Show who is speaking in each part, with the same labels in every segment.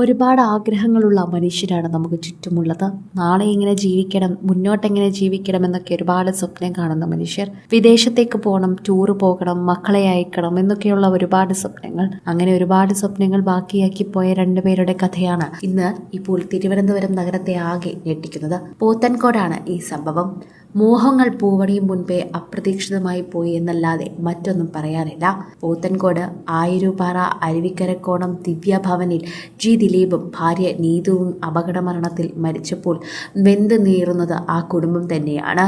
Speaker 1: ഒരുപാട് ആഗ്രഹങ്ങളുള്ള മനുഷ്യരാണ് നമുക്ക് ചുറ്റുമുള്ളത്. നാളെ എങ്ങനെ ജീവിക്കണം മുന്നോട്ടെങ്ങനെ ജീവിക്കണം എന്നൊക്കെ ഒരുപാട് സ്വപ്നം കാണുന്ന മനുഷ്യർ. വിദേശത്തേക്ക് പോകണം ടൂർ പോകണം മക്കളെ അയക്കണം എന്നൊക്കെയുള്ള ഒരുപാട് സ്വപ്നങ്ങൾ. അങ്ങനെ ഒരുപാട് സ്വപ്നങ്ങൾ ബാക്കിയാക്കി പോയ രണ്ടുപേരുടെ കഥയാണ് ഇന്ന് ഇപ്പോൾ തിരുവനന്തപുരം നഗരത്തെ ആകെ ഞെട്ടിക്കുന്നത്. പോത്തൻകോടാണ് ഈ സംഭവം. മോഹങ്ങൾ പൂവണിയും മുൻപേ അപ്രതീക്ഷിതമായി പോയി എന്നല്ലാതെ മറ്റൊന്നും പറയാനില്ല. പോത്തൻകോട് ആയിരൂപാറ അരുവിക്കരക്കോണം ദിവ്യഭവനിൽ ജി. ദിലീപും ഭാര്യ നീതുവും അപകടമരണത്തിൽ മരിച്ചപ്പോൾ വെന്ത് നീറുന്നത് ആ കുടുംബം തന്നെയാണ്.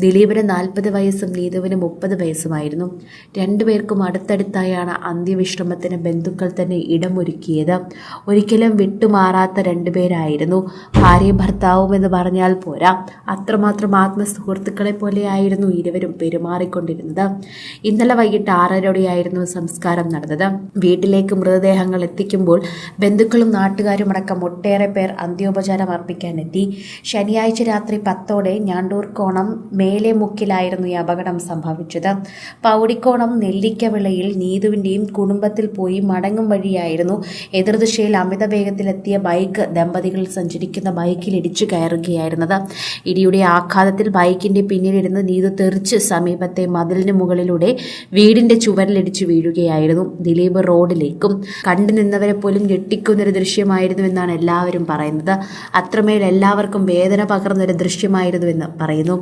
Speaker 1: ദിലീപിന് നാൽപ്പത് വയസ്സും നീതുവിന് മുപ്പത് വയസ്സുമായിരുന്നു. രണ്ടുപേർക്കും അടുത്തടുത്തായാണ് അന്ത്യവിശ്രമത്തിന് ബന്ധുക്കൾ തന്നെ ഇടമൊരുക്കിയത്. ഒരിക്കലും വിട്ടുമാറാത്ത രണ്ടുപേരായിരുന്നു ഭാര്യയും ഭർത്താവും എന്ന് പറഞ്ഞാൽ പോരാ. അത്രമാത്രം ആത്മസുഹൃത്തുക്കളെ പോലെയായിരുന്നു ഇരുവരും പെരുമാറിക്കൊണ്ടിരുന്നത്. ഇന്നലെ വൈകിട്ട് ആറരയോടെയായിരുന്നു സംസ്കാരം നടന്നത്. വീട്ടിലേക്ക് മൃതദേഹങ്ങൾ എത്തിക്കുമ്പോൾ ബന്ധുക്കളും നാട്ടുകാരും അടക്കം ഒട്ടേറെ പേർ അന്ത്യോപചാരം അർപ്പിക്കാനെത്തി. ശനിയാഴ്ച രാത്രി പത്തോടെ ഞാണ്ടൂർക്കോണം മേലെ മുക്കിലായിരുന്നു ഈ അപകടം സംഭവിച്ചത്. പൗടിക്കോണം നെല്ലിക്കവിളയിൽ നീതുവിന്റെയും കുടുംബത്തിൽ പോയി മടങ്ങും വഴിയായിരുന്നു എതിർദിശയിൽ അമിത വേഗത്തിലെത്തിയ ബൈക്ക് ദമ്പതികൾ സഞ്ചരിക്കുന്ന ബൈക്കിൽ ഇടിച്ചു കയറുകയായിരുന്നത്. ഇടിയുടെ ആഘാതത്തിൽ ബൈക്കിന്റെ പിന്നിലിരുന്ന് നീതു തെറിച്ച് സമീപത്തെ മതിലിന് മുകളിലൂടെ വീടിന്റെ ചുവരിലിടിച്ചു വീഴുകയായിരുന്നു. ദിലീപ് റോഡിലേക്കും കണ്ടു നിന്നവരെ പോലും ഞെട്ടിക്കുന്നൊരു ദൃശ്യമായിരുന്നു എന്നാണ് എല്ലാവരും പറയുന്നത്. അത്രമേൽ എല്ലാവർക്കും വേദന പകർന്നൊരു ദൃശ്യമായിരുന്നുവെന്ന് പറയുന്നു.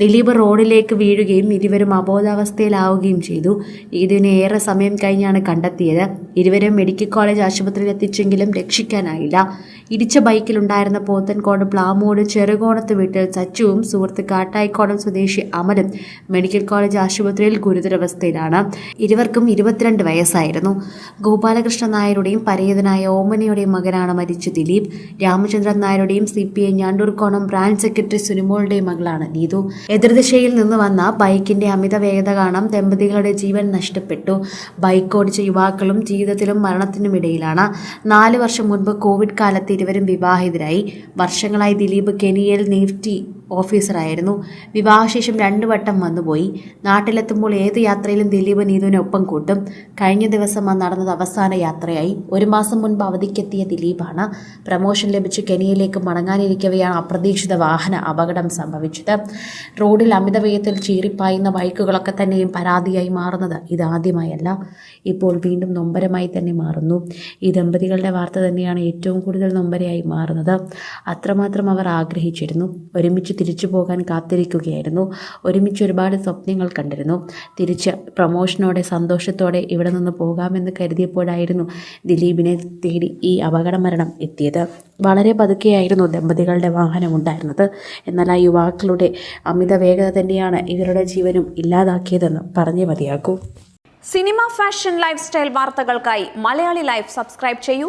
Speaker 1: ദിലീപ് റോഡിലേക്ക് വീഴുകയും ഇരുവരും അബോധാവസ്ഥയിലാവുകയും ചെയ്തു. ഇതിന് ഏറെ സമയം കഴിഞ്ഞാണ് കണ്ടെത്തിയത്. ഇരുവരും മെഡിക്കൽ കോളേജ് ആശുപത്രിയിൽ എത്തിച്ചെങ്കിലും രക്ഷിക്കാനായില്ല. ഇടിച്ച ബൈക്കിലുണ്ടായിരുന്ന പോത്തൻകോട് പ്ലാമൂട് ചെറുകോണത്ത് വീട്ടിൽ സച്ചുവും സുഹൃത്ത് കാട്ടായിക്കോടം സ്വദേശി അമലും മെഡിക്കൽ കോളേജ് ആശുപത്രിയിൽ ഗുരുതരവസ്ഥയിലാണ്. ഇരുവർക്കും ഇരുപത്തിരണ്ട് വയസ്സായിരുന്നു. ഗോപാലകൃഷ്ണൻ നായരുടെയും പരേതനായ ഓമനയുടെയും മകനാണ് മരിച്ച Dileep. Ramachandran നായരുടെയും C P I Njandoorkonam branch secretary സുനിമോളുടെയും മകളാണ് നീതു. എതിർദിശയിൽ നിന്ന് വന്ന ബൈക്കിന്റെ അമിത വേഗത കാരണം ദമ്പതികളുടെ ജീവൻ നഷ്ടപ്പെട്ടു. ബൈക്ക് ഓടിച്ച യുവാക്കളും ജീവിതത്തിലും മരണത്തിനും ഇടയിലാണ് നാല് വർഷം മുൻപ് കോവിഡ് കാലത്ത് ഇരുവരും വിവാഹിതരായി. വർഷങ്ങളായി ദിലീപ് കെനിയയിൽ നേഫ്റ്റി ഓഫീസറായിരുന്നു. വിവാഹശേഷം രണ്ടു വട്ടം വന്നുപോയി. നാട്ടിലെത്തുമ്പോൾ ഏത് യാത്രയിലും ദിലീപ് നീതുവിനെ ഒപ്പം കൂട്ടും. കഴിഞ്ഞ ദിവസം നടന്നത് അവസാന യാത്രയായി. ഒരു മാസം മുൻപ് അവധിക്കെത്തിയ ദിലീപാണ്. പ്രമോഷൻ ലഭിച്ച് കെനിയയിലേക്ക് മടങ്ങാനിരിക്കവെയാണ് അപ്രതീക്ഷിത വാഹന അപകടം സംഭവിച്ചത്. റോഡിൽ അമിത വേഗത്തിൽ ചീറിപ്പായുന്ന ബൈക്കുകളൊക്കെ തന്നെയും പരാതിയായി മാറുന്നത് ഇതാദ്യമായല്ല ഇപ്പോൾ വീണ്ടും നൊമ്പരമായി തന്നെ മാറുന്നു. ഈ ദമ്പതികളുടെ വാർത്ത തന്നെയാണ് ഏറ്റവും കൂടുതൽ നൊമ്പരയായി മാറുന്നത്. അത്രമാത്രം അവർ ആഗ്രഹിച്ചിരുന്നു. ഒരുമിച്ച് തിരിച്ചു പോകാൻ കാത്തിരിക്കുകയായിരുന്നു. ഒരുമിച്ച് ഒരുപാട് സ്വപ്നങ്ങൾ കണ്ടിരുന്നു. തിരിച്ച് പ്രൊമോഷനോടെ സന്തോഷത്തോടെ ഇവിടെ നിന്ന് പോകാമെന്ന് കരുതിയപ്പോഴായിരുന്നു ദിലീപിനെ തേടി ഈ അപകട മരണം എത്തിയത്. വളരെ പതുക്കെയായിരുന്നു ദമ്പതികളുടെ വാഹനം ഉണ്ടായിരുന്നത്. എന്നാൽ ആ യുവാക്കളുടെ അമിത വേഗത തന്നെയാണ് ഇവരുടെ ജീവനും ഇല്ലാതാക്കിയതെന്ന് പറഞ്ഞേ മതിയാക്കൂ
Speaker 2: സിനിമ ഫാഷൻ ലൈഫ് സ്റ്റൈൽ വാർത്തകൾക്കായി മലയാളി ലൈഫ് സബ്സ്ക്രൈബ് ചെയ്യൂ.